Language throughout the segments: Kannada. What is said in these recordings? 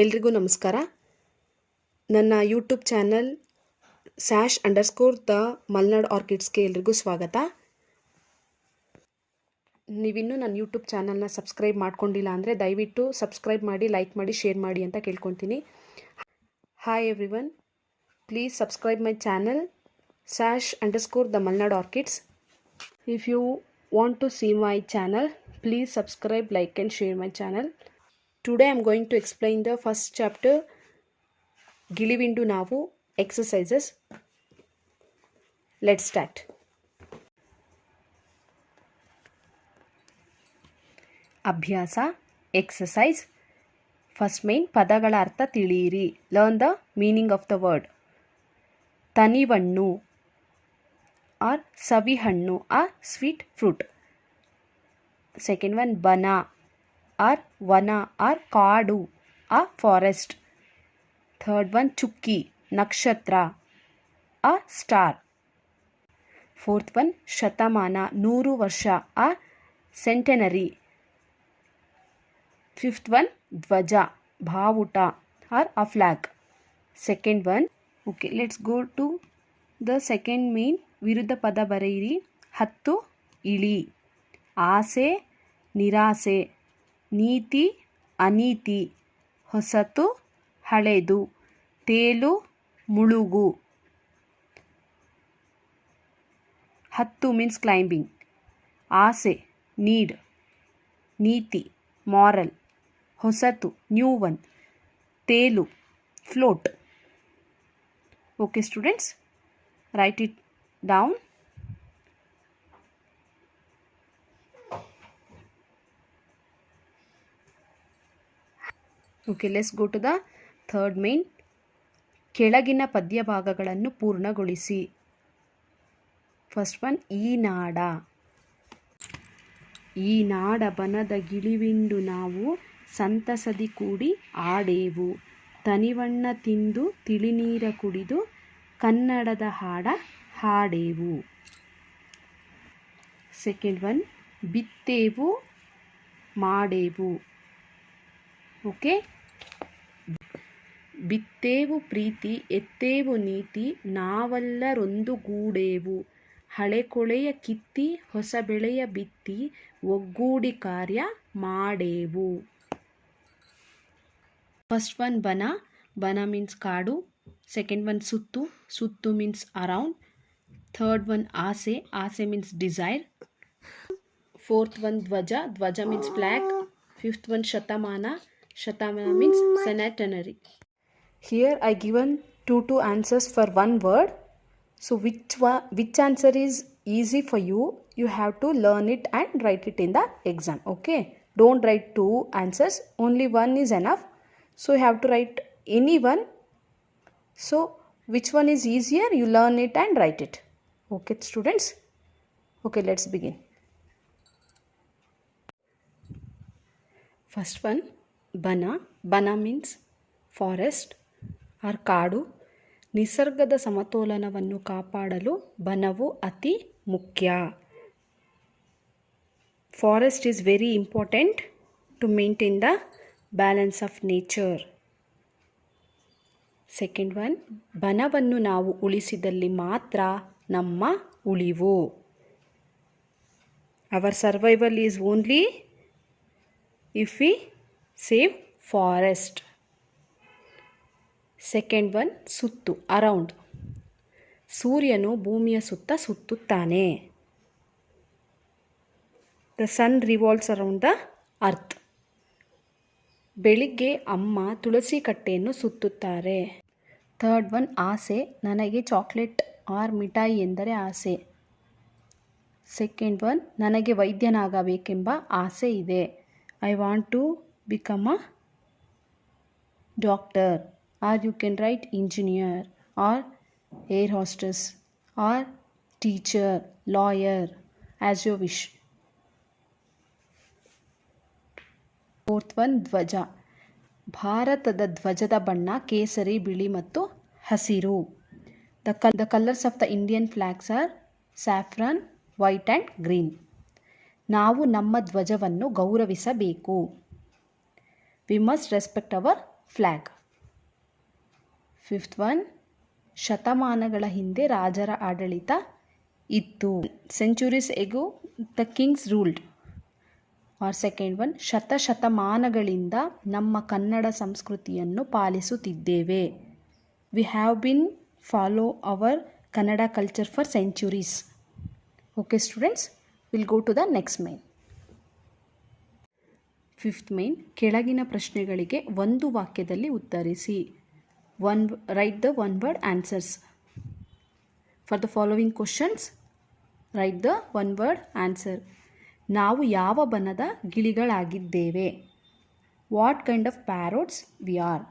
ಎಲ್ರಿಗೂ ನಮಸ್ಕಾರ. ನನ್ನ YouTube channel Sash underscore the Malnad ಆರ್ಕಿಡ್ಸ್ಗೆ ಎಲ್ರಿಗೂ ಸ್ವಾಗತ. ನೀವಿನ್ನೂ ನನ್ನ ಯೂಟ್ಯೂಬ್ ಚಾನಲ್ನ ಸಬ್ಸ್ಕ್ರೈಬ್ ಮಾಡ್ಕೊಂಡಿಲ್ಲ ಅಂದರೆ ದಯವಿಟ್ಟು ಸಬ್ಸ್ಕ್ರೈಬ್ ಮಾಡಿ ಲೈಕ್ ಮಾಡಿ ಶೇರ್ ಮಾಡಿ ಅಂತ ಕೇಳ್ಕೊತೀನಿ hi everyone please subscribe my channel Sash underscore the Malnad orchids if you want to see my channel please subscribe like and share my channel. Today i'm going to explain the first chapter Giliwindu ನಾವು exercises. Let's start. ಅಭ್ಯಾಸ ಎಕ್ಸಸೈಸ್ ಫಸ್ಟ್ ಮೇನ್ ಪದಗಳ ಅರ್ಥ ತಿಳಿಯಿರಿ learn the meaning of the word ತನಿವಣ್ಣು or ಸವಿಹಣ್ಣು or sweet fruit second one ಬನ ಆರ್ ವನ, ಆರ್ ಕಾಡು, ಆ ಫಾರೆಸ್ಟ್ ಥರ್ಡ್ ಒನ್ ಚುಕ್ಕಿ, ನಕ್ಷತ್ರ, ಆ ಸ್ಟಾರ್ ಫೋರ್ತ್ ಒನ್ ಶತಮಾನ, ನೂರು ವರ್ಷ, ಆ ಸೆಂಟೆನರಿ ಫಿಫ್ತ್ ಒನ್ ಧ್ವಜ, ಭಾವುಟ, or a flag second one okay let's go to the second main ವಿರುದ್ಧ ಪದ ಬರೆಯಿರಿ. ಹತ್ತು, ಇಳಿ, ಆಸೆ, ನಿರಾಸೆ. ನೀತಿ ಅನೀತಿ ಹೊಸತು ಹಳೆದು ತೇಲು ಮುಳುಗು. ಹತ್ತು ಮೀನ್ಸ್ ಕ್ಲೈಂಬಿಂಗ್ ಆಸೆ ನೀಡ್ ನೀತಿ ಮಾರಲ್ ಹೊಸತು new one ತೇಲು float okay students write it down. Okay let's go to the third main ಕೆಳಗಿನ ಪದ್ಯ ಭಾಗಗಳನ್ನು ಪೂರ್ಣಗೊಳಿಸಿ. ಫಸ್ಟ್ ಒನ್ ಈ ನಾಡ ಈ ನಾಡ ಬನದ ಗಿಳಿವಿಂಡು ನಾವು ಸಂತಸದಿ ಕೂಡಿ ಆಡೇವು. ತನಿವಣ್ಣ ತಿಂದು ತಿಳಿನೀರ ಕುಡಿದು ಕನ್ನಡದ ಹಾಡ ಹಾಡೇವು. ಸೆಕೆಂಡ್ ಒನ್ ಬಿತ್ತೇವು, ಮಾಡೇವು. ಓಕೆ ಬಿತ್ತೇವು ಪ್ರೀತಿ, ಎತ್ತೇವು ನೀತಿ ನಾವೆಲ್ಲರೊಂದುಗೂಡೇವು ಹಳೆ ಕೊಳೆಯ ಕಿತ್ತಿ, ಹೊಸ ಬೆಳೆಯ ಬಿತ್ತಿ, ಒಗ್ಗೂಡಿ ಕಾರ್ಯ ಮಾಡೇವು. ಫಸ್ಟ್ ಒನ್ ಬನ. ಬನ ಮೀನ್ಸ್ ಕಾಡು. ಸೆಕೆಂಡ್ ಒನ್ ಸುತ್ತು. ಸುತ್ತು ಮೀನ್ಸ್ ಅರೌಂಡ್ ಥರ್ಡ್ ಒನ್ ಆಸೆ. ಆಸೆ ಮೀನ್ಸ್ ಡಿಸೈರ್ ಫೋರ್ತ್ ಒನ್ ಧ್ವಜ. ಧ್ವಜ ಮೀನ್ಸ್ ಫ್ಲ್ಯಾಗ್ ಫಿಫ್ತ್ ಒನ್ ಶತಮಾನ. ಶತಮಾನ means centenary Here I given two two answers for one word. So which one, which answer is easy for you? You have to learn it and write it in the exam. Okay. Don't write two answers. Only one is enough. So you have to write any one. So which one is easier? You learn it and write it. Okay students. Okay let's begin. First one, Bana. Bana means forest. Or ಕಾಡು ನಿಸರ್ಗದ ಸಮತೋಲನವನ್ನು ಕಾಪಾಡಲು ಬನವು ಅತಿ ಮುಖ್ಯ. Forest is very important to maintain the balance of nature second one ಬನವನ್ನು ನಾವು ಉಳಿಸಿದಲ್ಲಿ ಮಾತ್ರ ನಮ್ಮ ಉಳಿವು. Our survival is only if we save forest second one ಸುತ್ತು ಅರೌಂಡ್ ಸೂರ್ಯನು ಭೂಮಿಯ ಸುತ್ತ ಸುತ್ತುತ್ತಾನೆ. The sun revolves around the earth ಬೆಳಿಗ್ಗೆ ಅಮ್ಮ ತುಳಸಿ ಕಟ್ಟೆಯನ್ನು ಸುತ್ತುತ್ತಾರೆ. ಥರ್ಡ್ ಒನ್ ಆಸೆ. ನನಗೆ ಚಾಕ್ಲೇಟ್ ಆರ್ ಮಿಠಾಯಿ ಎಂದರೆ ಆಸೆ. ಸೆಕೆಂಡ್ ಒನ್ ನನಗೆ ವೈದ್ಯನಾಗಬೇಕೆಂಬ ಆಸೆ ಇದೆ. I want to become a doctor or you can write engineer or air hostess or teacher lawyer as you wish fourth one ಧ್ವಜ. ಭಾರತದ ಧ್ವಜದ ಬಣ್ಣ ಕೇಸರಿ, ಬಿಳಿ ಮತ್ತು ಹಸಿರು. The col the colours of the Indian flags are saffron white and green ನಾವು ನಮ್ಮ ಧ್ವಜವನ್ನು ಗೌರವಿಸಬೇಕು. We must respect our flag fifth one ಶತಮಾನಗಳ ಹಿಂದೆ ರಾಜರ ಆಡಳಿತ ಇತ್ತು. Centuries ago the kings ruled or second one ಶತಶತಮಾನಗಳಿಂದ ನಮ್ಮ ಕನ್ನಡ ಸಂಸ್ಕೃತಿಯನ್ನು ಪಾಲಿಸುತ್ತಿದ್ದೇವೆ. We have been follow our Kannada culture for centuries okay students will go to the next main fifth main ಕೆಳಗಿನ ಪ್ರಶ್ನೆಗಳಿಗೆ ಒಂದು ವಾಕ್ಯದಲ್ಲಿ ಉತ್ತರಿಸಿ. One write the one word answers for the following questions write the one word answer ನಾವು ಯಾವ ಬನದ ಗಿಳಿಗಳಾಗಿದ್ದೇವೆ? What kind of parrots we are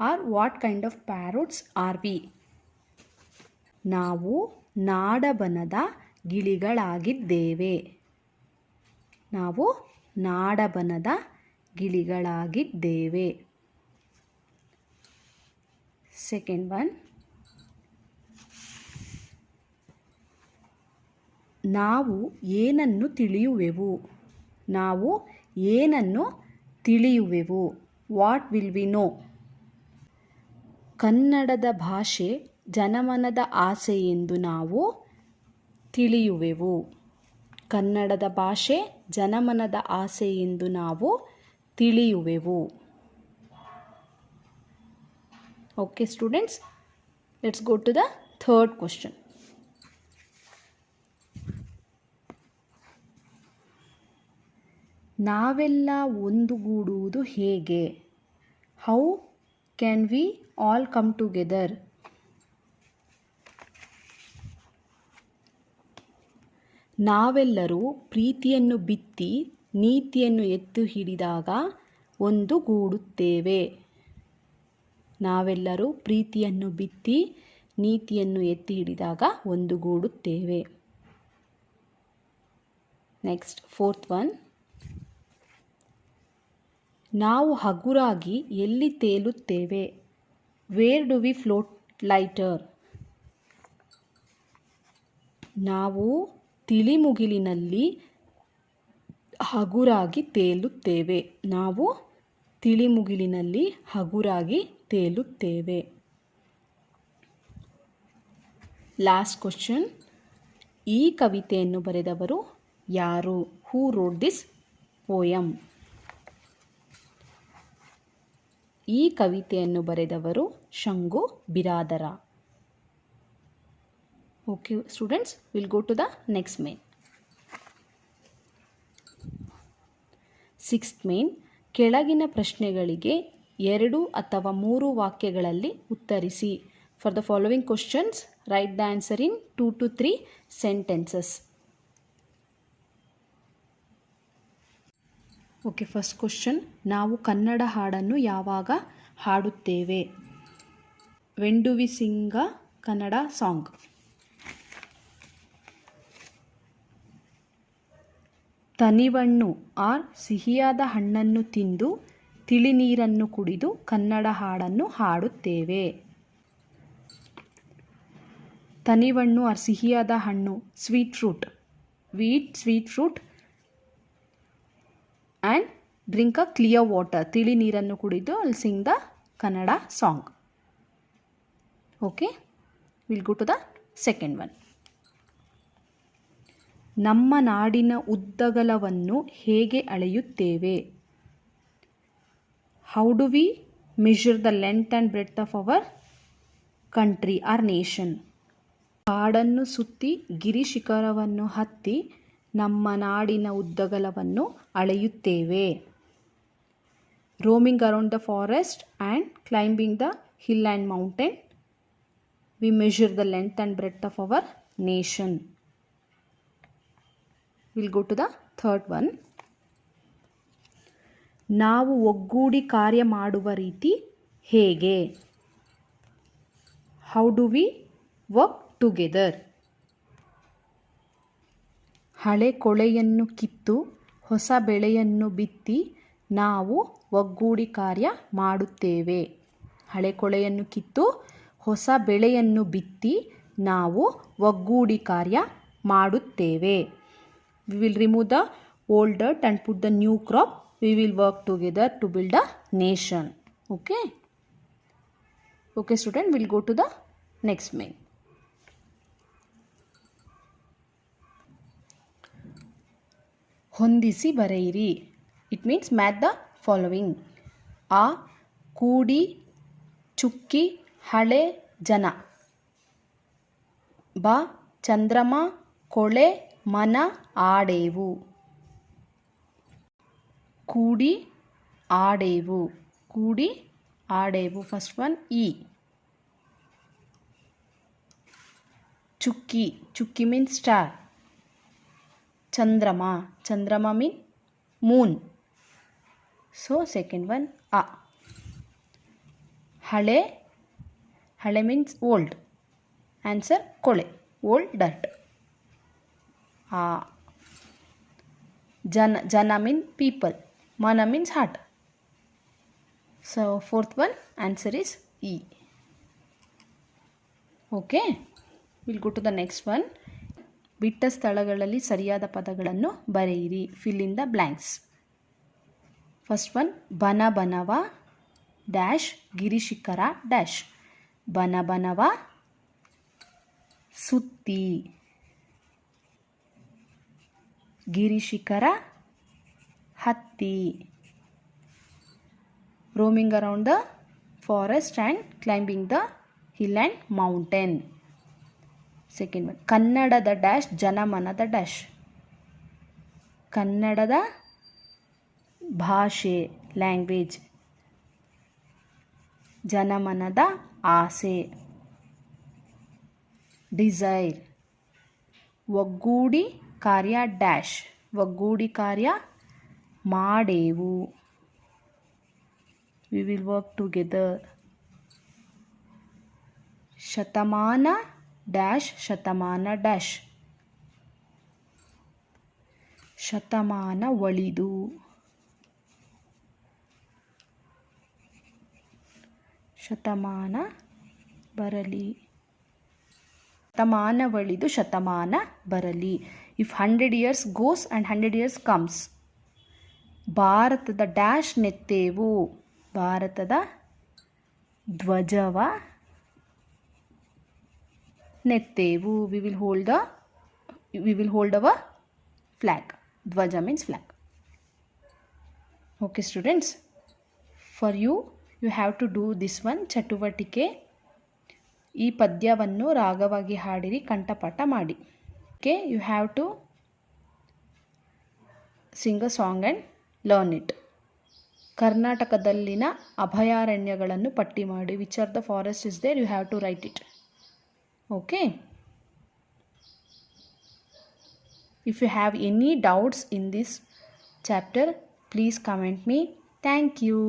are what kind of parrots are we ನಾವು ನಾಡಬನದ ಗಿಳಿಗಳಾಗಿದ್ದೇವೆ. ನಾವು ನಾಡಬನದ ಗಿಳಿಗಳಾಗಿದ್ದೇವೆ. ಸೆಕೆಂಡ್ ಒನ್ ನಾವು ಏನನ್ನು ತಿಳಿಯುವೆವು? ನಾವು ಏನನ್ನು ತಿಳಿಯುವೆವು? ವಾಟ್ ವಿಲ್ ವಿ ನೋ ಕನ್ನಡದ ಭಾಷೆ ಜನಮನದ ಆಸೆ ಎಂದು ನಾವು ತಿಳಿಯುವೆವು. ಕನ್ನಡದ ಭಾಷೆ ಜನಮನದ ಆಸೆ ಎಂದು ನಾವು ತಿಳಿಯುವೆವು. Okay students let's go to the third question ನಾವೆಲ್ಲ ಒಂದುಗೂಡುವುದು ಹೇಗೆ? How can we all come together ನಾವೆಲ್ಲರೂ ಪ್ರೀತಿಯನ್ನು ಬಿತ್ತಿ ನೀತಿಯನ್ನು ಎತ್ತು ಹಿಡಿದಾಗ ಒಂದುಗೂಡುತ್ತೇವೆ ನಾವೆಲ್ಲರೂ ಪ್ರೀತಿಯನ್ನು ಬಿತ್ತಿ ನೀತಿಯನ್ನು ಎತ್ತಿ ಹಿಡಿದಾಗ ಒಂದುಗೂಡುತ್ತೇವೆ ನೆಕ್ಸ್ಟ್ ಫೋರ್ತ್ ಒನ್ ನಾವು ಹಗುರಾಗಿ ಎಲ್ಲಿ ತೇಲುತ್ತೇವೆ? Where do we float lighter ನಾವು ತಿಳಿಮುಗಿಲಿನಲ್ಲಿ ಹಗುರಾಗಿ ತೇಲುತ್ತೇವೆ. ನಾವು ತಿಳಿಮುಗಿಲಿನಲ್ಲಿ ಹಗುರಾಗಿ ತೇಲುತ್ತೇವೆ. ಲಾಸ್ಟ್ ಕ್ವಶನ್ ಈ ಕವಿತೆಯನ್ನು ಬರೆದವರು ಯಾರು? ಹೂ ರೋಡ್ ದಿಸ್ ಪೋಯಮ್ ಈ ಕವಿತೆಯನ್ನು ಬರೆದವರು Shangu Biradar. Okay students will go to the next main sixth main ಕೆಳಗಿನ ಪ್ರಶ್ನೆಗಳಿಗೆ ಎರಡು ಅಥವಾ ಮೂರು ವಾಕ್ಯಗಳಲ್ಲಿ ಉತ್ತರಿಸಿ. For the following questions write the answer in two to three sentences okay first question ನಾವು ಕನ್ನಡ ಹಾಡನ್ನು ಯಾವಾಗ ಹಾಡುತ್ತೇವೆ? Do we sing a Kannada song ತನಿವಣ್ಣು R ಸಿಹಿಯಾದ ಹಣ್ಣನ್ನು ತಿಂದು ತಿಳಿನೀರನ್ನು ಕುಡಿದು ಕನ್ನಡ ಹಾಡನ್ನು ಹಾಡುತ್ತೇವೆ. ತನಿವಣ್ಣು ಆರ್ ಸಿಹಿಯಾದ ಹಣ್ಣು sweet fruit wheat sweet fruit and drink a clear water. ತಿಳಿ ನೀರನ್ನು ಕುಡಿದು ಅಲ್ಲಿ sing the Kannada song. Okay will go to the second one ನಮ್ಮ ನಾಡಿನ ಉದ್ದಗಲವನ್ನು ಹೇಗೆ ಅಳೆಯುತ್ತೇವೆ? How do we measure the length and breadth of our country or nation ಕಾಡನ್ನು ಸುತ್ತಿ ಗಿರಿ ಶಿಖರವನ್ನು ಹತ್ತಿ ನಮ್ಮ ನಾಡಿನ ಉದ್ದಗಲವನ್ನು ಅಳೆಯುತ್ತೇವೆ. Roaming around the forest and climbing the hill and mountain we measure the length and breadth of our nation will go to the third one ನಾವು ಒಗ್ಗೂಡಿ ಕಾರ್ಯ ಮಾಡುವ ರೀತಿ ಹೇಗೆ? How do we work together ಹಳೆ ಕೊಳೆಯನ್ನು ಕಿತ್ತು ಹೊಸ ಬೆಳೆಯನ್ನು ಬಿತ್ತಿ ನಾವು ಒಗ್ಗೂಡಿ ಕಾರ್ಯ ಮಾಡುತ್ತೇವೆ. ಹಳೆ ಕೊಳೆಯನ್ನು ಕಿತ್ತು ಹೊಸ ಬೆಳೆಯನ್ನು ಬಿತ್ತಿ ನಾವು ಒಗ್ಗೂಡಿ ಕಾರ್ಯ ಮಾಡುತ್ತೇವೆ. we will remove the old dirt and put the new crop we will work together to build a nation okay okay student we'll go to the next main ಹೊಂದಿಸಿ ಬರೆಯಿರಿ it means math the following ಆ ಕೂಡಿ ಚುಕ್ಕಿ ಹಳೆ ಜನ ಬ ಚಂದ್ರಮ ಕೊಳೆ ಮನ ಆಡೇವು. ಕೂಡಿ ಆಡೇವು. ಕೂಡಿ ಆಡೇವು. ಫಸ್ಟ್ ಒನ್ ಇ ಚುಕ್ಕಿ. ಚುಕ್ಕಿ ಮೀನ್ಸ್ ಸ್ಟಾರ್ ಚಂದ್ರಮ. ಚಂದ್ರಮ mean moon so second one uh. ಹಳೆ. ಹಳೆ ಮೀನ್ಸ್ ಓಲ್ಡ್ ಆನ್ಸರ್ ಕೊಳೆ. Old dirt ah. ಜನ ಜನ ಮೀನ್ ಪೀಪಲ್ ಮನ means heart so fourth one answer is E okay will go to the next one ಬಿಟ್ಟ ಸ್ಥಳಗಳಲ್ಲಿ ಸರಿಯಾದ ಪದಗಳನ್ನು ಬರೆಯಿರಿ. Fill in the blanks first one ಬನ ಬನವ ಡ್ಯಾಶ್ ಗಿರಿಶಿಖರ ಡ್ಯಾಶ್ ಬನ ಬನವ, ಸುತ್ತಿ. ಗಿರಿಶಿಖರ, ಹತ್ತಿ. Roaming around the forest and climbing the hill and mountain second one ಕನ್ನಡದ ಡ್ಯಾಶ್ ಜನಮನದ ಡ್ಯಾಶ್ ಕನ್ನಡದ ಭಾಷೆ ಲ್ಯಾಂಗ್ವೇಜ್ ಜನಮನದ ಆಸೆ ಡಿಸೈರ್ ಒಗ್ಗೂಡಿ ಕಾರ್ಯ ಡ್ಯಾಶ್. ಒಗ್ಗೂಡಿ ಕಾರ್ಯ ಮಾಡೇವು. ವಿ ವಿಲ್ ವರ್ಕ್ ಟುಗೆದರ್ ಶತಮಾನ ಡ್ಯಾಶ್ ಶತಮಾನ ಡ್ಯಾಶ್. ಶತಮಾನ ಒಳಿದು. ಶತಮಾನ ಬರಲಿ. ಶತಮಾನ ಒಳಿದು, ಶತಮಾನ ಬರಲಿ. If hundred years goes and hundred years comes ಭಾರತದ ಡ್ಯಾಶ್ ನೆತ್ತೇವು. ಭಾರತದ ಧ್ವಜವ ನೆತ್ತೇವು. We will hold the we will hold our flag ಧ್ವಜ means flag okay students for you you have to do this one ಚಟುವಟಿಕೆ. ಈ ಪದ್ಯವನ್ನು ರಾಗವಾಗಿ ಹಾಡಿರಿ, ಕಂಠಪಾಠ ಮಾಡಿ. Okay you have to sing a song and learn it ಕರ್ನಾಟಕದಲ್ಲಿನ ಅಭಯಾರಣ್ಯಗಳನ್ನು ಪಟ್ಟಿ ಮಾಡಿ. Which are the forest is there you have to write it okay? If you have any doubts in this chapter please comment me thank you.